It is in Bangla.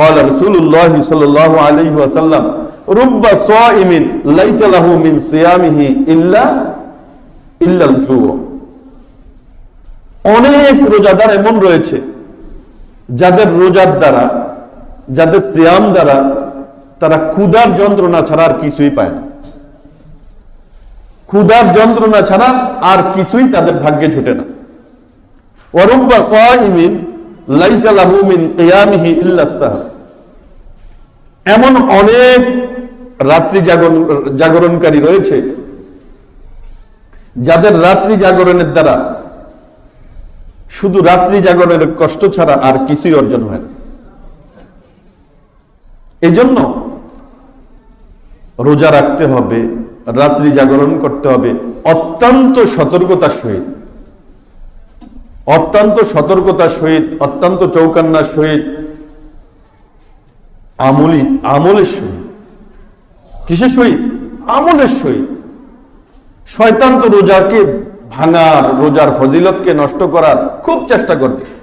قال رسول الله صلى الله عليه وسلم رب صائم ليس له من صيامه إلا إلا الجوع অনেক রোজাদার এমন রয়েছে যাদের রোজার দ্বারা যাদের সিয়াম দ্বারা তারা ক্ষুধার যন্ত্রণা ছাড়া আর কিছুই পায় না ক্ষুধার যন্ত্রণা ছাড়া আর কিছুই তাদের ভাগ্যে জুটে না ওরব্বা কাইমিন লাইসা লাহু মিন কিয়ামিহি ইল্লা সাহর এমন অনেক রাত্রি জাগরণ জাগরণকারী রয়েছে, যাদের রাত্রি জাগরণের দ্বারা শুধু রাত্রি জাগরণের কষ্ট ছাড়া আর কিছুই অর্জন হয় না। এই জন্য রোজা রাখতে হবে, রাত্রি জাগরণ করতে হবে, অত্যন্ত সতর্কতার সহিত। অত্যন্ত সতর্কতার সহিত, অত্যন্ত চৌকান্নার সহিত আমলি, আমলের সহিত। কিসের সহিত? আমলের সহিত। শয়তান্ত রোজাকে ভাঙার, রোজার ফজিলতকে নষ্ট করার খুব চেষ্টা করবে।